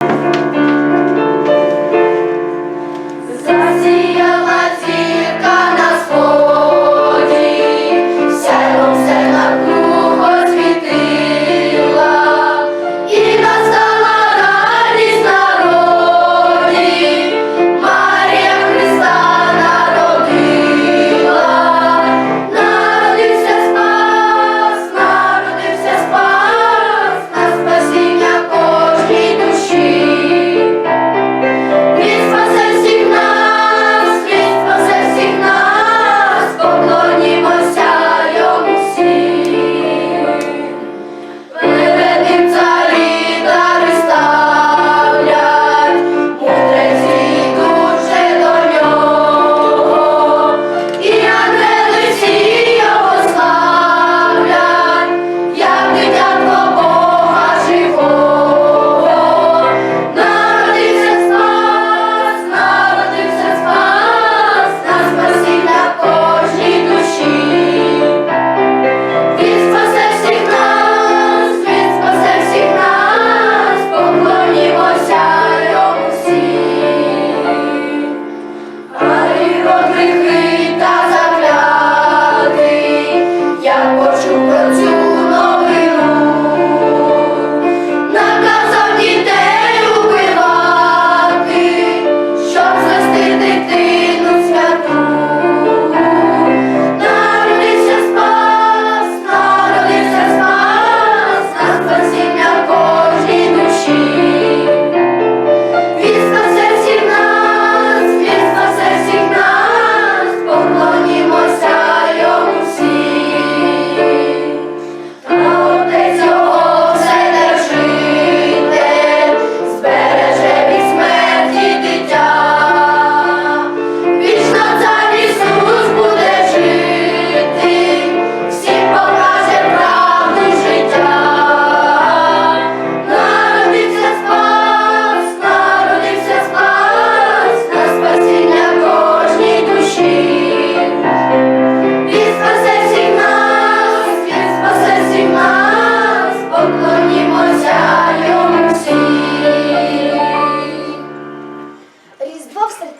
you.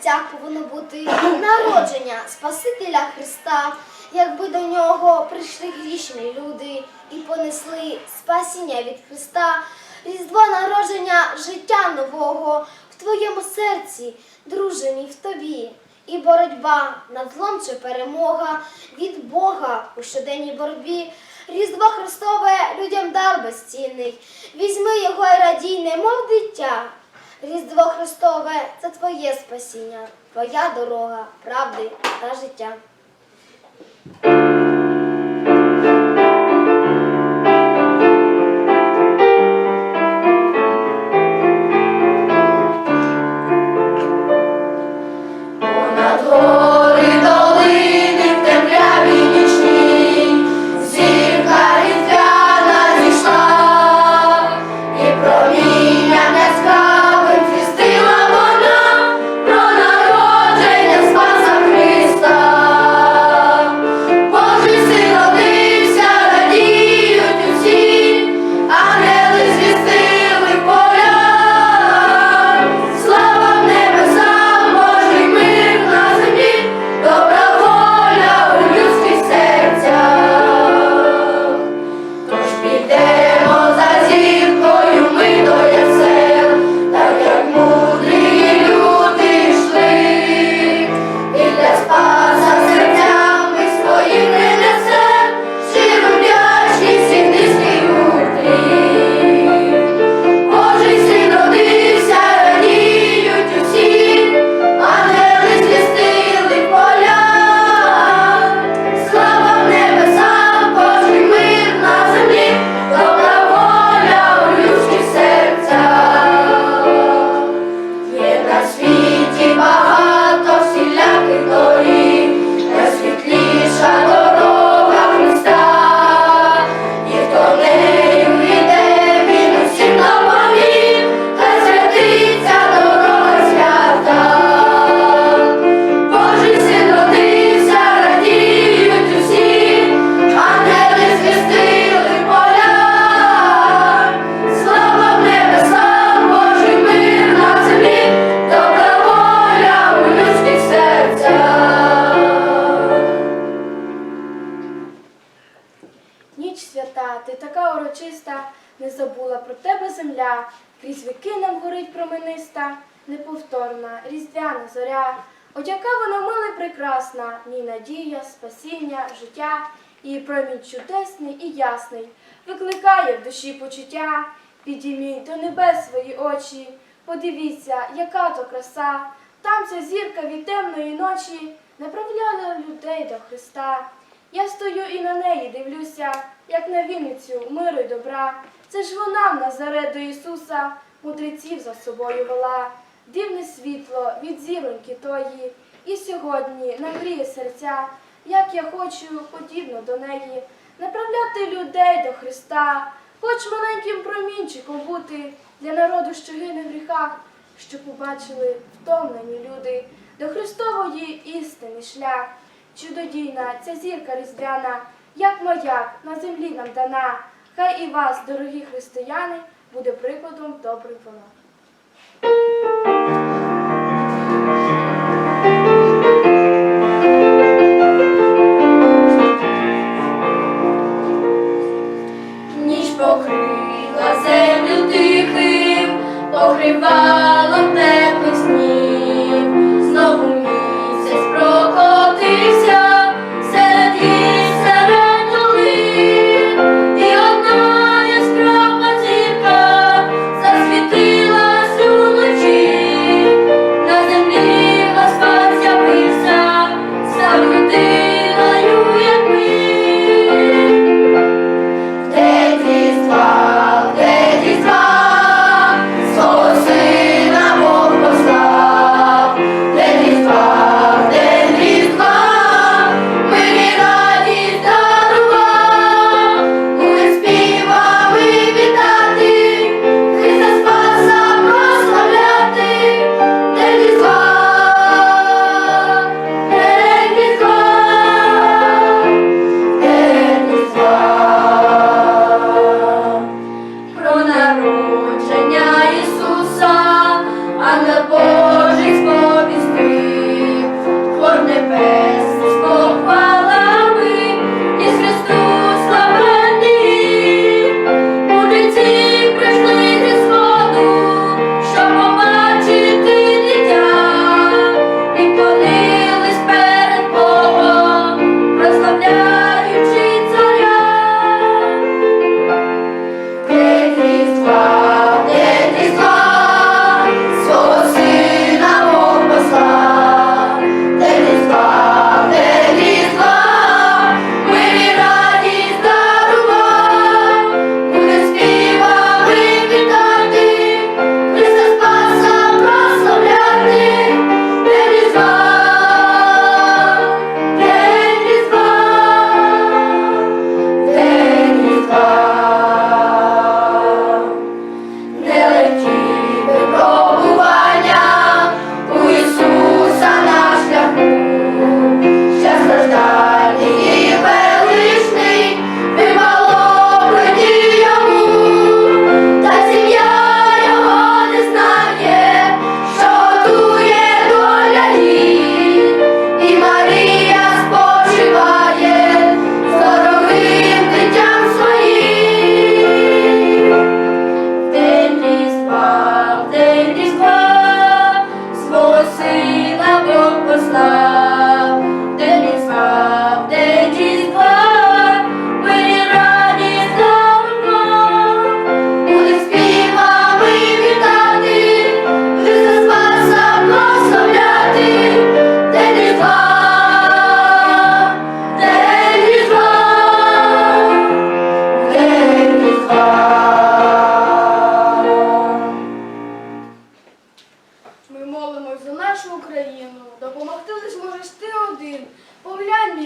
місцях повинно бути народження Спасителя Христа, якби до нього прийшли грішні люди і понесли спасіння від Христа, різдво народження життя нового в твоєму серці, дружині в тобі, і боротьба над злом чи перемога від Бога у щоденній боротьбі. Різдво Христове людям дар безцінний, візьми його і радій, немов дитя. Різдво Христове це твоє спасіння, твоя дорога правди та життя. Не забула про тебе земля, крізь віки нам горить промениста, неповторна, різдвяна зоря. От яка вона мила прекрасна, в ній надія, спасіння, життя, її промінь чудесний і ясний, викликає в душі почуття, підійміть до небес свої очі, подивіться, яка то краса, там ця зірка від темної ночі направляла людей до Христа. Я стою і на неї дивлюся, як на віницю миру й добра. Це ж вона в Назарет до Ісуса, мудреців за собою вела, дивне світло від зіроньки тої, і сьогодні нагріє серця, як я хочу, подібно до неї, направляти людей до Христа, хоч маленьким промінчиком бути для народу, що гине в гріхах, щоб побачили втомлені люди до Христової істини шлях. Чудодійна ця зірка різдвяна, як маяк на землі нам дана. Хай і вас, дорогі християни, буде прикладом добрих вона. Ніч покрила землю тихим, покривалом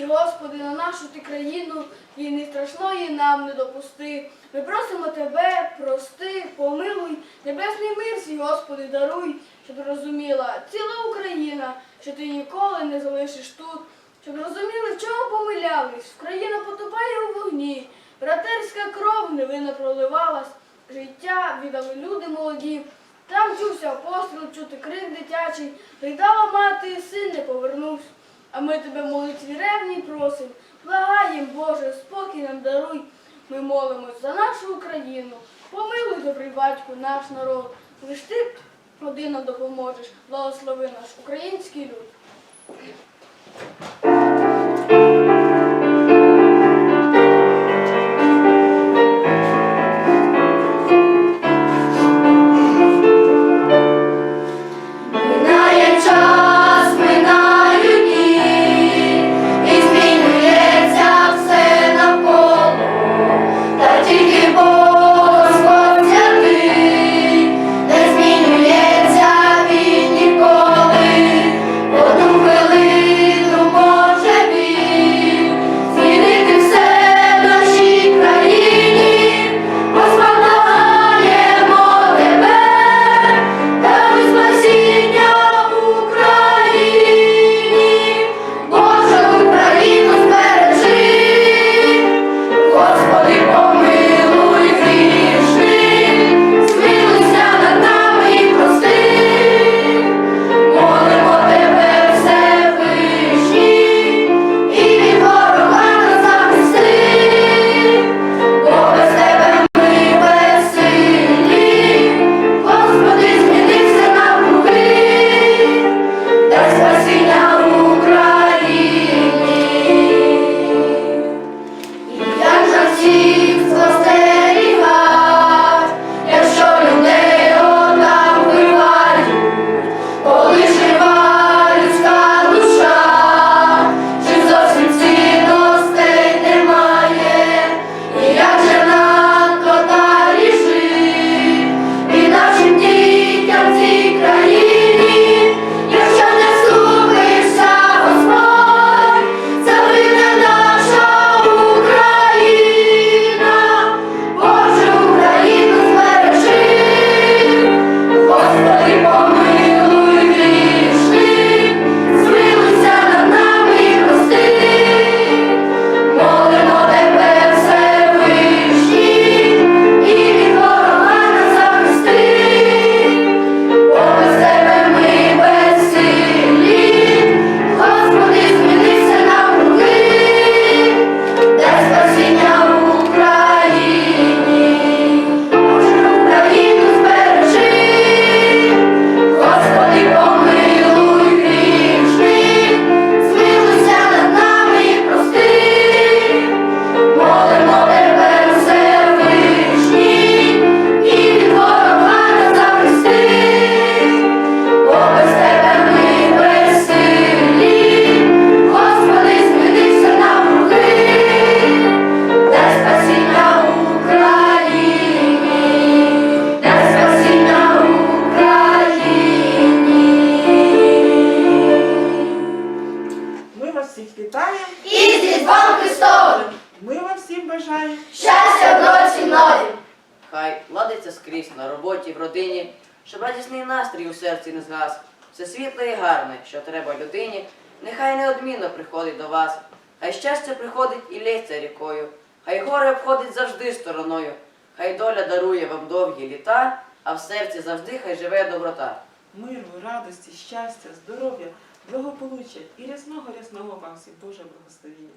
Господи, на нашу ти країну, війни страшної нам не допусти. Ми просимо тебе, прости, помилуй, небесний мир свій, Господи, даруй, щоб розуміла ціла Україна, що ти ніколи не залишиш тут, щоб розуміли, в чому помилялись. Україна потопає у вогні, братерська кров невинна проливалась, життя віддали люди молоді. Там чувся постріл, чути крик дитячий, ридала мати, син не повернувся. А ми тебе молитві ревні просим, благаєм, Боже, спокій нам даруй. Ми молимось за нашу Україну, помилуй добрий батько, наш народ. Лиш ти родина допоможеш, благослови наш український люд. днями, що треба людині, нехай неодмінно приходить до вас. Хай щастя приходить і лється рікою, хай горе обходить завжди стороною, хай доля дарує вам довгі літа, а в серці завжди хай живе доброта. Миру, радості, щастя, здоров'я, благополуччя і рясного рясного вам всім Боже благословіння.